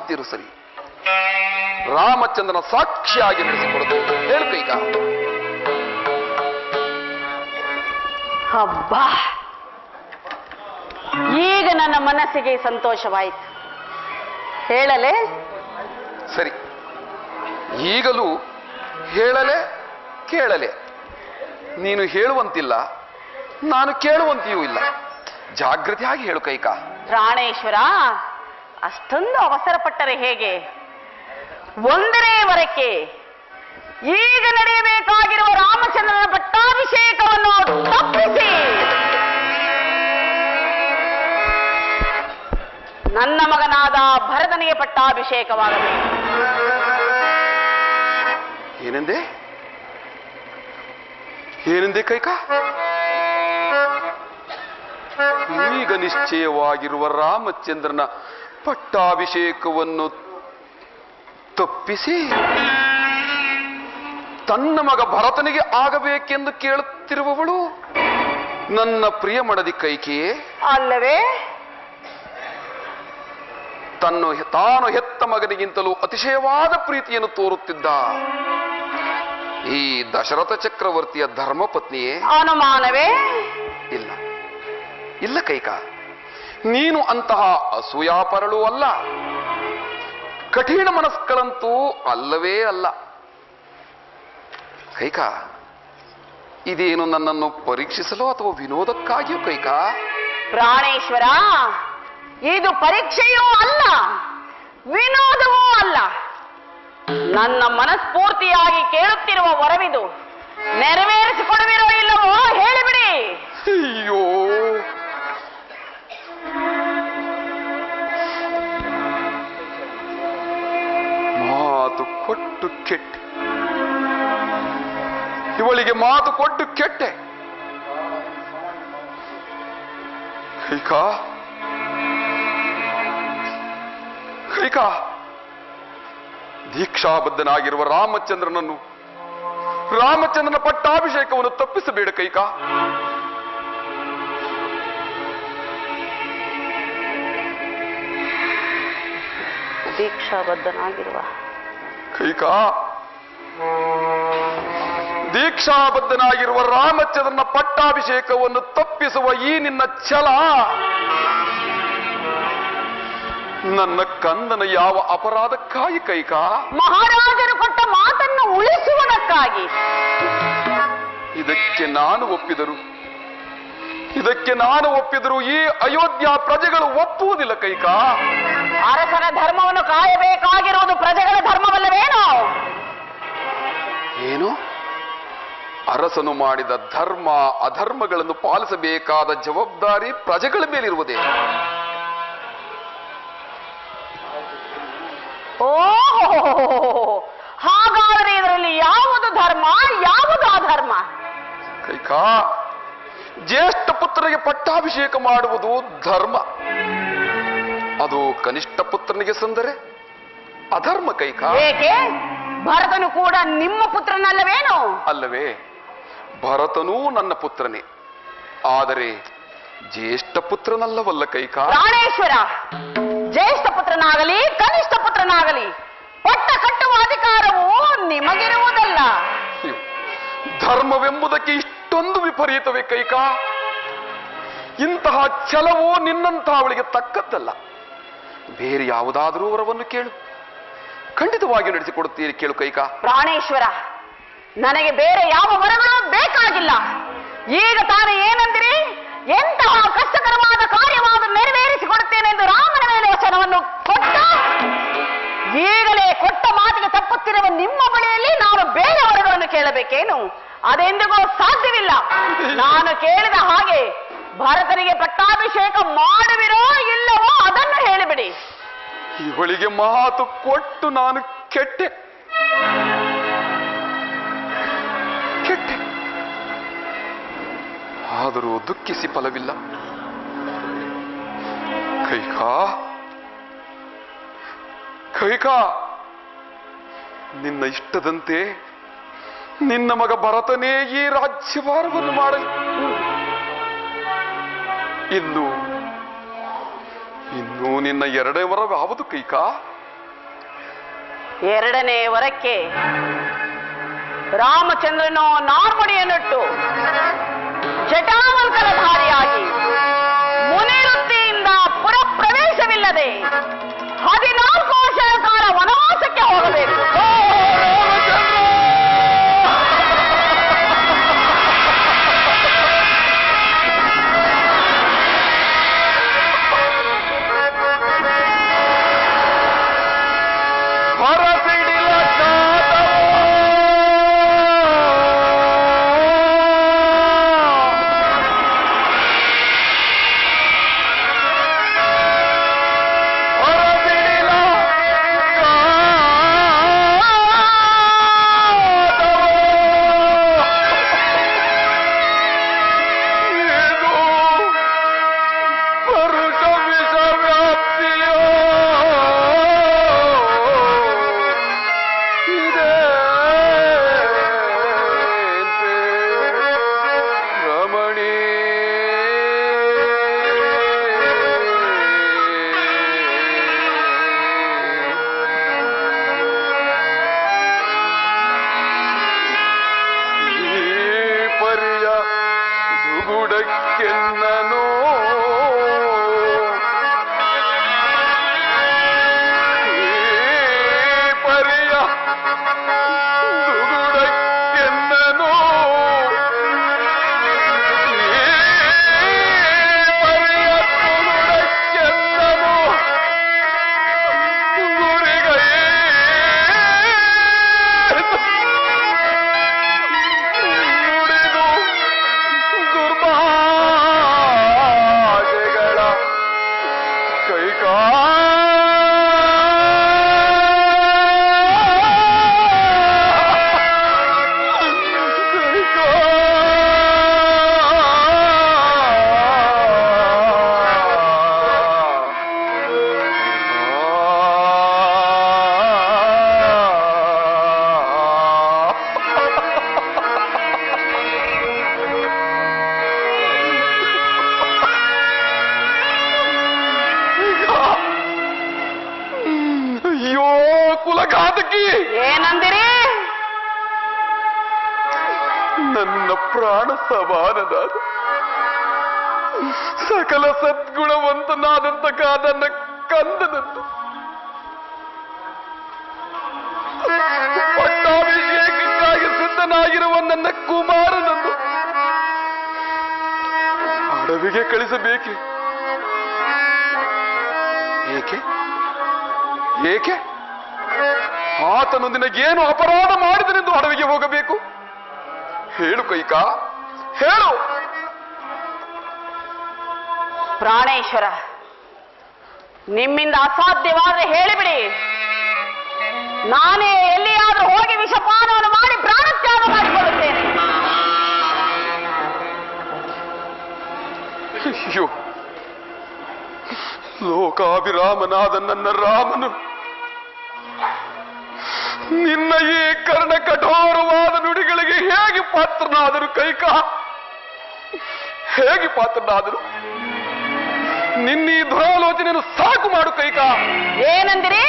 ಕಷ್ಟವಾದ್ದಿರು ಸರಿ. ರಾಮಚಂದ್ರನ ಸಾಕ್ಷಿಯಾಗಿ ನಡೆಸಿಕೊಡದು ಹೇಳು ಕೈಕ ಹಬ್ಬಾ. ಈಗ ನನ್ನ ಮನಸ್ಸಿಗೆ ಸಂತೋಷವಾಯಿತು. ಹೇಳಲೆ? ಸರಿ. ಈಗಲೂ ಹೇಳಲೆ ಕೇಳಲೆ. ನೀನು ಹೇಳುವಂತಿಲ್ಲ ನಾನು ಕೇಳುವಂತೆಯೂ ಇಲ್ಲ. ಜಾಗೃತಿಯಾಗಿ ಹೇಳು ಕೈಕಾ. ಪ್ರಾಣೇಶ್ವರ ಅಷ್ಟೊಂದು ಅವಸರ ಪಟ್ಟರೆ ಹೇಗೆ? ಒಂದನೇ ಈಗ ನಡೆಯಬೇಕಾಗಿರುವ ರಾಮಚಂದ್ರನ ಪಟ್ಟಾಭಿಷೇಕವನ್ನು ತಪ್ಪಿಸಿ! ನನ್ನ ಮಗನಾದ ಭರತನಿಗೆ ಪಟ್ಟಾಭಿಷೇಕವಾಗಬೇಕು ಏನಂದೆ? ಏನಂದೆ ಕೈಕ? ಈಗ ನಿಶ್ಚಯವಾಗಿರುವ ರಾಮಚಂದ್ರನ ಪಟ್ಟಾಭಿಷೇಕವನ್ನು ತಪ್ಪಿಸಿ ತನ್ನ ಮಗ ಭರತನಿಗೆ ಆಗಬೇಕೆಂದು ಕೇಳುತ್ತಿರುವವಳು ನನ್ನ ಪ್ರಿಯ ಮಡದಿ ಕೈಕೆಯೇ. ಅಲ್ಲವೇ? ತನ್ನ ತಾನು ಹೆತ್ತ ಮಗನಿಗಿಂತಲೂ ಅತಿಶಯವಾದ ಪ್ರೀತಿಯನ್ನು ತೋರುತ್ತಿದ್ದ ಈ ದಶರಥ ಚಕ್ರವರ್ತಿಯ ಧರ್ಮಪತ್ನಿಯೇ. ಅನುಮಾನವೇ? ಇಲ್ಲ. ಇಲ್ಲ ಕೈಕ. ನೀನು ಅಂತಹ ಅಸೂಯಾಪರಳು ಅಲ್ಲ. ಕಠಿಣ ಮನಸ್ಕಳಂತೂ ಅಲ್ಲವೇ ಅಲ್ಲ. ಕೈಕಾ ಇದೇನು ನನ್ನನ್ನು ಪರೀಕ್ಷಿಸಲು ಅಥವಾ ವಿನೋದಕ್ಕಾಗಿಯೂ ಕೈಕಾ? ಪ್ರಾಣೇಶ್ವರ ಇದು ಪರೀಕ್ಷೆಯೂ ಅಲ್ಲ ವಿನೋದವೂ ಅಲ್ಲ. ನನ್ನ ಮನಸ್ಫೂರ್ತಿಯಾಗಿ ಕೇಳುತ್ತಿರುವ ವರವಿದು ನೆರವೇರಿಸಿಕೊಡುವಿರೋ ಇಲ್ಲವೋ ಹೇಳಿಬಿಡಿ ಅಯ್ಯೋ ಕೊಟ್ಟು ಕೆಟ್ಟೆ. ಇವಳಿಗೆ ಮಾತು ಕೊಟ್ಟು ಕೆಟ್ಟೆ. ಕೈಕ ಕೈಕ ದೀಕ್ಷಾಬದ್ಧನಾಗಿರುವ ರಾಮಚಂದ್ರನನ್ನು ರಾಮಚಂದ್ರನ ಪಟ್ಟಾಭಿಷೇಕವನ್ನು ತಪ್ಪಿಸಬೇಡ ಕೈಕಾ. ದೀಕ್ಷಾಬದ್ಧನಾಗಿರುವ ಕೈಕ ದೀಕ್ಷಾಬದ್ಧನಾಗಿರುವ ರಾಮಚಂದ್ರನ ಪಟ್ಟಾಭಿಷೇಕವನ್ನು ತಪ್ಪಿಸುವ ಈ ನಿನ್ನ ಛಲ ನನ್ನ ಕಂದನ ಯಾವ ಅಪರಾಧಕ್ಕಾಗಿ ಕೈಕ? ಮಹಾರಾಜರು ಕೊಟ್ಟ ಮಾತನ್ನು ಉಳಿಸುವುದಕ್ಕಾಗಿ. ಇದಕ್ಕೆ ನಾನು ಒಪ್ಪಿದರು ಇದಕ್ಕೆ ನಾನು ಒಪ್ಪಿದರು ಈ ಅಯೋಧ್ಯ ಪ್ರಜೆಗಳು ಒಪ್ಪುವುದಿಲ್ಲ ಕೈಕ? ಅರಸನ ಧರ್ಮವನ್ನು ಕಾಯಬೇಕಾಗಿರುವುದು ಪ್ರಜೆಗಳ ಧರ್ಮವಲ್ಲವೇನು? ಏನು? ಅರಸನು ಮಾಡಿದ ಧರ್ಮ ಅಧರ್ಮಗಳನ್ನು ಪಾಲಿಸಬೇಕಾದ ಜವಾಬ್ದಾರಿ ಪ್ರಜೆಗಳ ಮೇಲಿರುವುದೇ? ಹಾಗಾದರೆ ಇದರಲ್ಲಿ ಯಾವುದು ಧರ್ಮ ಯಾವುದು ಅಧರ್ಮ? ಕೈಕಾ ಜ್ಯೇಷ್ಠ ಪುತ್ರರಿಗೆ ಪಟ್ಟಾಭಿಷೇಕ ಮಾಡುವುದು ಧರ್ಮ. ಅದು ಕನಿಷ್ಠ ಪುತ್ರನಿಗೆ ಸಂದರೆ ಅಧರ್ಮ ಕೈಕ? ಏಕೆ? ಭರತನು ಕೂಡ ನಿಮ್ಮ ಪುತ್ರನಲ್ಲವೇನು? ಅಲ್ಲವೇ ಭರತನೂ ನನ್ನ ಪುತ್ರನೇ. ಆದರೆ ಜ್ಯೇಷ್ಠ ಪುತ್ರನಲ್ಲವಲ್ಲ ಕೈಕ? ಪ್ರಾಣೇಶ್ವರ ಜ್ಯೇಷ್ಠ ಪುತ್ರನಾಗಲಿ ಕನಿಷ್ಠ ಪುತ್ರನಾಗಲಿ ಪಟ್ಟ ಕಟ್ಟುವ ಅಧಿಕಾರವು ನಿಮಗಿರುವುದಲ್ಲ. ಧರ್ಮವೆಂಬುದಕ್ಕೆ ಇಷ್ಟೊಂದು ವಿಪರೀತವೇ ಕೈಕ? ಇಂತಹ ಛಲವು ನಿನ್ನಂತಹ ಅವಳಿಗೆ ತಕ್ಕದ್ದಲ್ಲ. ಬೇರೆ ಯಾವುದಾದರೂ ವರವನ್ನು ಕೇಳು. ಖಂಡಿತವಾಗಿ ನಡೆಸಿಕೊಡುತ್ತೀರಿ ಕೇಳು ಕೈಕ. ಪ್ರಾಣೇಶ್ವರ, ನನಗೆ ಬೇರೆ ಯಾವ ವರಗಳು ಬೇಕಾಗಿಲ್ಲ. ಈಗ ತಾನು ಏನಂದಿರಿ? ಎಂತಹ ಕಷ್ಟಕರವಾದ ಕಾರ್ಯವಾದ ನೆರವೇರಿಸಿಕೊಡುತ್ತೇನೆಂದು ರಾಮನ ಮೇಲೆ ವಚನವನ್ನು ಕೊಟ್ಟ? ಈಗಲೇ ಕೊಟ್ಟ ಮಾತಿಗೆ ತಪ್ಪುತ್ತಿರುವ ನಿಮ್ಮ ಬಳಿಯಲ್ಲಿ ನಾನು ಬೇರೆ ವರಗಳನ್ನು ಕೇಳಬೇಕೇನು? ಅದೆಂದಿಗೂ ಸಾಧ್ಯವಿಲ್ಲ. ನಾನು ಕೇಳಿದ ಹಾಗೆ ಭರತನಿಗೆ ಪಟ್ಟಾಭಿಷೇಕ ಮಾಡುವಿರೋ ಇಲ್ಲವೋ ಅದನ್ನು ಹೇಳಿಬಿಡಿ. ಇವಳಿಗೆ ಮಾತು ಕೊಟ್ಟು ನಾನು ಕೆಟ್ಟೆ. ಕೆಟ್ಟೆ. ಆದರೂ ದುಃಖಿಸಿ ಫಲವಿಲ್ಲ. ಕೈಕಾ ಕೈಕಾ, ನಿನ್ನ ಇಷ್ಟದಂತೆ ನಿನ್ನ ಮಗ ಭರತನೇ ಈ ರಾಜ್ಯಭಾರವನ್ನು ಮಾಡಲಿ. ಇನ್ನು ಇನ್ನು ನಿನ್ನ ಎರಡನೇ ವರ ಯಾವುದು ಕೈಕಾ? ಎರಡನೇ ವರಕ್ಕೆ ರಾಮಚಂದ್ರನು ನಾರ್ಮಡಿಯನ್ನಿಟ್ಟು ಜಟಾಮಂಕಲಧಾರಿಯಾಗಿ ಮುನಿವೃತ್ತಿಯಿಂದ ಪುರ ಪ್ರವೇಶವಿಲ್ಲದೆ ಹದಿನಾಲ್ಕು ವರ್ಷಗಳ ಕಾಲ ವನವಾಸಕ್ಕೆ ಹೋಗಬೇಕು. ಸಕಲ ಸದ್ಗುಣವಂತನಾದಂತ ನನ್ನ ಕಂದನನ್ನು ಪಟ್ಟಾಭಿಷೇಕಕ್ಕಾಗಿ ಸಿದ್ಧನಾಗಿರುವ ನನ್ನ ಕುಮಾರನನ್ನು ಅಡವಿಗೆ ಕಳಿಸಬೇಕೆ? ಏಕೆ? ಏಕೆ? ಆತನು ನಿನಗೇನು ಅಪರಾಧ ಮಾಡಿದನೆಂದು ಅಡವಿಗೆ ಹೋಗಬೇಕು? ಹೇಳು ಕೈಕಾ, ಹೇಳು. ಪ್ರಾಣೇಶ್ವರ, ನಿಮ್ಮಿಂದ ಅಸಾಧ್ಯವಾದ್ರೆ ಹೇಳಿಬಿಡಿ. ನಾನೇ ಎಲ್ಲಿಯಾದ್ರೂ ಹೋಗಿ ವಿಷಪಾನವನ್ನು ಮಾಡಿ ಪ್ರಾಣತ್ಯಾಗ ಮಾಡಿಕೊಳ್ಳುತ್ತೇನೆ. ಲೋಕಾಭಿರಾಮನಾದ ನನ್ನ ರಾಮನು, ನಿನ್ನ ಈ ಕರ್ಣ ಕಠೋರವಾದ ನುಡಿಗಳಿಗೆ ಹೇಗೆ ಪಾತ್ರನಾದರು ಕೈಕ? ಹೇಗೆ ಪಾತ್ರನಾದರು ನಿನ್ನ ಈ ದುರಾಲೋಚನೆಯನ್ನು ಸಾಕು ಮಾಡು ಕೈಕ. ಏನಂದಿರಿ?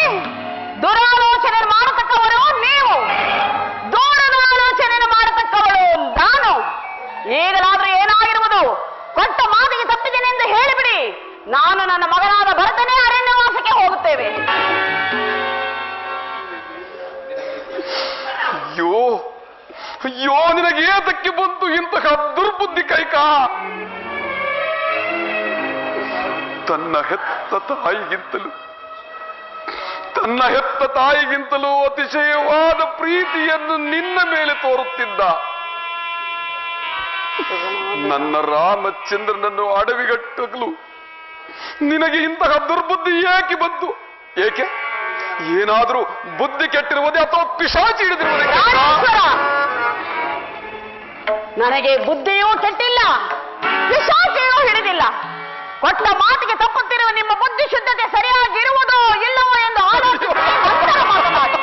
ದುರಾಲೋಚನೆ ಮಾಡತಕ್ಕವರು ನೀವು. ದೂರದ ಆಲೋಚನೆ ಮಾಡತಕ್ಕವಳು ನಾನು. ಈಗಲಾದ್ರೂ ಏನಾಗಿರುವುದು? ಕೊಟ್ಟ ಮಾತಿಗೆ ಹೇಳಿಬಿಡಿ. ನಾನು ನನ್ನ ಮಗನಾದ ಭರತನೇ ಅರಣ್ಯವಾಸಕ್ಕೆ ಹೋಗುತ್ತೇವೆ. ಅಯ್ಯೋ ಅಯ್ಯೋ ನಿನಗೆ ಏತಕ್ಕೆ ಬಂತು ಇಂತಹ ದುರ್ಬುದ್ಧಿ ಕೈಕ? ತನ್ನ ಹೆತ್ತ ತಾಯಿಗಿಂತಲೂ, ತನ್ನ ಹೆತ್ತ ತಾಯಿಗಿಂತಲೂ ಅತಿಶಯವಾದ ಪ್ರೀತಿಯನ್ನು ನಿನ್ನ ಮೇಲೆ ತೋರುತ್ತಿದ್ದ. ನನ್ನ ರಾಮಚಂದ್ರನನ್ನು ಅಡವಿಗಟ್ಟಲು ನಿನಗೆ ಇಂತಹ ದುರ್ಬುದ್ಧಿ ಏಕೆ ಬಂತು? ಏಕೆ? ಏನಾದರೂ ಬುದ್ಧಿ ಕೆಟ್ಟಿರುವುದೇ ಅಥವಾ ಪಿಶಾಚಿ ಹಿಡಿದಿರುವುದೇ ನನಗೆ ಬುದ್ಧಿಯೂ ಕೆಟ್ಟಿಲ್ಲ, ಪಿಶಾಚಿಯೂ ಹಿಡಿದಿಲ್ಲ. ಕೊಟ್ಟ ಮಾತಿಗೆ ತಪ್ಪುತ್ತಿರುವ ನಿಮ್ಮ ಬುದ್ಧಿ ಶುದ್ಧತೆ ಸರಿಯಾಗಿರುವುದೋ ಇಲ್ಲವೋ ಎಂದು ಆಲೋಚಿಸಿ. ನಂತರ ಮಾತನಾಡಿ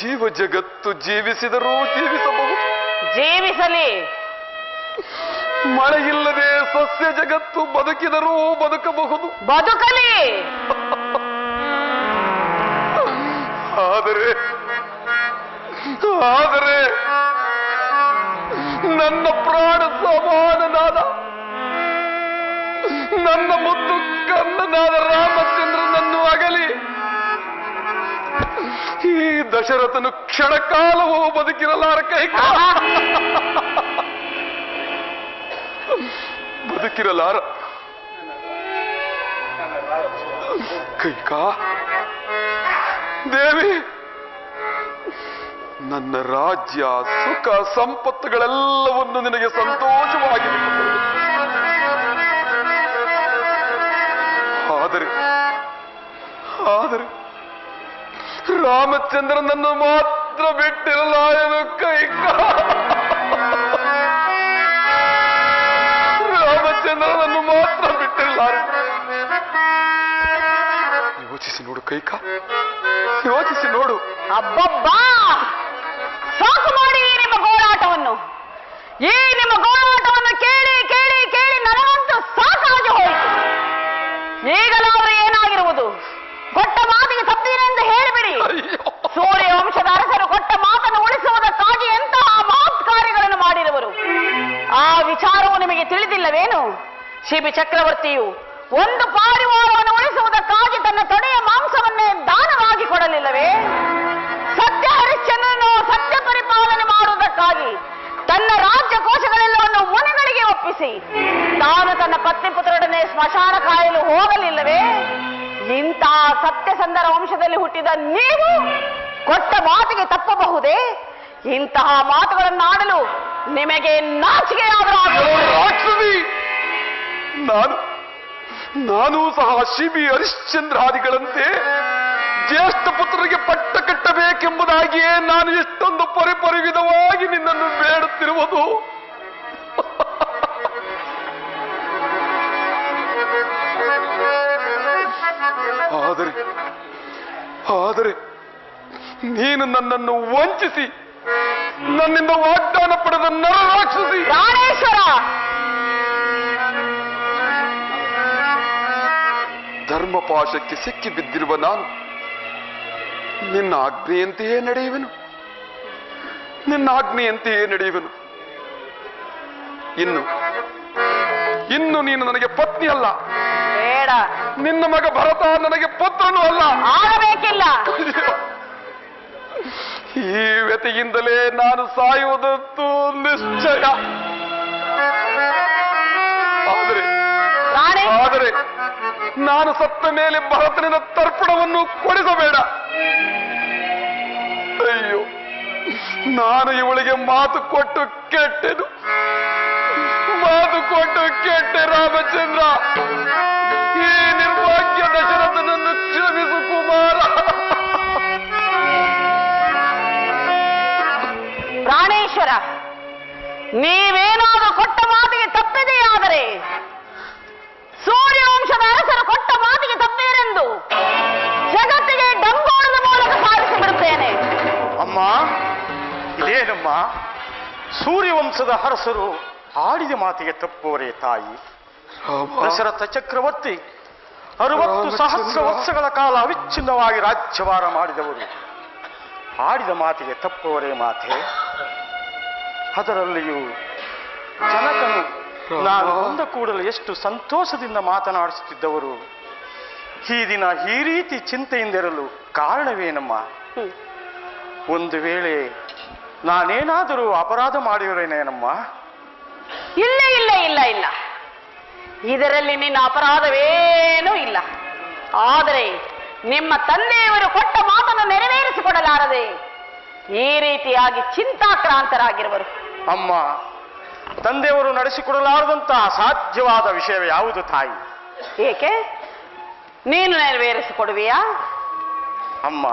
ಜೀವ ಜಗತ್ತು ಜೀವಿಸಿದರೂ ಜೀವಿಸಬಹುದು. ಜೀವಿಸಲಿ. ಮಳೆಯಿಲ್ಲದೆ ಸಸ್ಯ ಜಗತ್ತು ಬದುಕಿದರೂ ಬದುಕಬಹುದು. ಬದುಕಲಿ. ಆದರೆ ಆದರೆ ನನ್ನ ಪ್ರಾಣ ಸಮಾನನಾದ ನನ್ನ ಮುದ್ದು ಕನ್ನನಾದ ರಾಮಚಂದ್ರನನ್ನು ಈ ದಶರಥನು ಕ್ಷಣಕಾಲವೂ ಬದುಕಿರಲಾರ ಕೈ ಬದುಕಿರಲಾರ ಕೈಕಾ ದೇವಿ, ನನ್ನ ರಾಜ್ಯ ಸುಖ ಸಂಪತ್ತುಗಳೆಲ್ಲವನ್ನು ನಿನಗೆ ಸಂತೋಷವಾಗಿ. ಆದರೆ ಆದರೆ ರಾಮಚಂದ್ರನನ್ನು ಮಾತ್ರ ಬಿಟ್ಟಿರಲ್ಲ ಏನು ಕೈ. ರಾಮಚಂದ್ರನನ್ನು ಮಾತ್ರ ಬಿಟ್ಟಿರಲ್ಲ ಯೋಚಿಸಿ ನೋಡು ಕೈಕ ಯೋಚಿಸಿ ನೋಡು. ಅಬ್ಬಬ್ಬಾ! ನಿಮಗೆ ತಿಳಿದಿಲ್ಲವೇನು? ಶಿಬಿ ಚಕ್ರವರ್ತಿಯು ಒಂದು ಪಾರಿವಾಳವನ್ನು ಉಳಿಸುವುದಕ್ಕಾಗಿ ತನ್ನ ತೊಡೆಯ ಮಾಂಸವನ್ನೇ ದಾನವಾಗಿ ಕೊಡಲಿಲ್ಲವೇ? ಸತ್ಯ ಹರಿಶ್ಚಂದ್ರನು ಸತ್ಯ ಪರಿಪಾಲನೆ ಮಾಡುವುದಕ್ಕಾಗಿ ತನ್ನ ರಾಜ್ಯ ಕೋಶಗಳೆಲ್ಲವನ್ನು ಮುನಿಗಳಿಗೆ ಒಪ್ಪಿಸಿ. ತಾನು ತನ್ನ ಪತ್ನಿ ಪುತ್ರರೊಡನೆ ಸ್ಮಶಾನ ಕಾಯಲು ಹೋಗಲಿಲ್ಲವೇ? ಇಂತಹ ಸತ್ಯಸಂಧರ ವಂಶದಲ್ಲಿ ಹುಟ್ಟಿದ ನೀವು ಕೊಟ್ಟ ಮಾತಿಗೆ ತಪ್ಪಬಹುದೇ? ಇಂತಹ ಮಾತುಗಳನ್ನಾಡಲು ನಿಮಗೆ ನಾಚಿಕೆ. ರಾಕ್ಷಸಿ ನಾನು ನಾನು ಸಹ ಶಿಬಿ ಹರಿಶ್ಚಂದ್ರಾದಿಗಳಂತೆ ಜ್ಯೇಷ್ಠ ಪುತ್ರರಿಗೆ ಪಟ್ಟ ಕಟ್ಟಬೇಕೆಂಬುದಾಗಿಯೇ ನಾನು ಎಷ್ಟೊಂದು ಪರಿಪರಿವಿಧವಾಗಿ ನಿನ್ನನ್ನು ಬೇಡುತ್ತಿರುವುದು ಆದರೆ ಆದರೆ ನೀನು ನನ್ನನ್ನು ವಂಚಿಸಿ ನನ್ನಿಂದ ವಾಗ್ದಾನ ಪಡೆದ ನರರಾಕ್ಷಸಿ ಪ್ರಾಣೇಶ್ವರ ಧರ್ಮಪಾಶಕ್ಕೆ ಸಿಕ್ಕಿ ಬಿದ್ದಿರುವ ನಾನು ನಿನ್ನ ಆಜ್ಞೆಯಂತೆಯೇ ನಡೆಯುವೆನು. ನಿನ್ನ ಆಜ್ಞೆಯಂತೆಯೇ ನಡೆಯುವೆನು. ಇನ್ನು ಇನ್ನು ನೀನು ನನಗೆ ಪತ್ನಿ ಅಲ್ಲ. ಬೇಡ. ನಿನ್ನ ಮಗ ಭರತ ನನಗೆ ಪುತ್ರನೂ ಅಲ್ಲ. ಆಗಬೇಕಿಲ್ಲ. ಈ ವ್ಯತಿಯಿಂದಲೇ ನಾನು ಸಾಯುವುದಂತೂ ನಿಶ್ಚಯ. ಆದರೆ ಆದರೆ ನಾನು ಸತ್ತ ಮೇಲೆ ಭರತನಿನ ತರ್ಪಣವನ್ನು ಕೊಡಿಸಬೇಡ. ಅಯ್ಯೋ ನಾನು ಇವಳಿಗೆ ಮಾತು ಕೊಟ್ಟು ಕೆಟ್ಟೆನು. ಮಾತು ಕೊಟ್ಟು ಕೆಟ್ಟೆ ರಾಮಚಂದ್ರ. ನೀವೇನಾದರೂ ಕೊಟ್ಟ ಮಾತಿಗೆ ತಪ್ಪಿದೆಯಾದರೆ ಸೂರ್ಯವಂಶದ ಅರಸರು ಕೊಟ್ಟ ಮಾತಿಗೆ ತಪ್ಪೇನೆಂದು ಜಗತ್ತಿಗೆ ಡಂಗೋಳದ ಮೂಲಕ ಸಾಧಿಸಿ ಬಿಡುತ್ತೇನೆ ಅಮ್ಮ ಇದೇನಮ್ಮ? ಸೂರ್ಯವಂಶದ ಅರಸರು ಆಡಿದ ಮಾತಿಗೆ ತಪ್ಪುವರೇ ತಾಯಿ. ದಶರಥ ಚಕ್ರವರ್ತಿ ಅರವತ್ತು ಸಹಸ್ರ ವರ್ಷಗಳ ಕಾಲ ಅವಿಚ್ಛಿನ್ನವಾಗಿ ರಾಜ್ಯವಾರ ಮಾಡಿದವರು. ಆಡಿದ ಮಾತಿಗೆ ತಪ್ಪುವರೇ ಮಾತೆ? ಅದರಲ್ಲಿಯೂ ಜನಕನು ನಾನು ಬಂದ ಕೂಡಲೇ ಎಷ್ಟು ಸಂತೋಷದಿಂದ ಮಾತನಾಡಿಸುತ್ತಿದ್ದವರು. ಈ ದಿನ ಈ ರೀತಿ ಚಿಂತೆಯಿಂದಿರಲು ಕಾರಣವೇನಮ್ಮ? ಒಂದು ವೇಳೆ ನಾನೇನಾದರೂ ಅಪರಾಧ ಮಾಡಿರೇನೇನಮ್ಮ ಇಲ್ಲ ಇಲ್ಲ ಇಲ್ಲ ಇಲ್ಲ. ಇದರಲ್ಲಿ ನಿನ್ನ ಅಪರಾಧವೇನೂ ಇಲ್ಲ. ಆದರೆ ನಿಮ್ಮ ತಂದೆಯವರು ಕೊಟ್ಟ ಮಾತನ್ನು ನೆರವೇರಿಸಿಕೊಡಲಾರದೆ ಈ ರೀತಿಯಾಗಿ ಚಿಂತಾಕ್ರಾಂತರಾಗಿರುವರು. ಅಮ್ಮ ತಂದೆಯವರು ನಡೆಸಿಕೊಡಲಾರದಂತಹ ಅಸಾಧ್ಯವಾದ ವಿಷಯ ಯಾವುದು ತಾಯಿ? ಏಕೆ? ನೀನು ನೆರವೇರಿಸಿಕೊಡುವಿಯಾ? ಅಮ್ಮ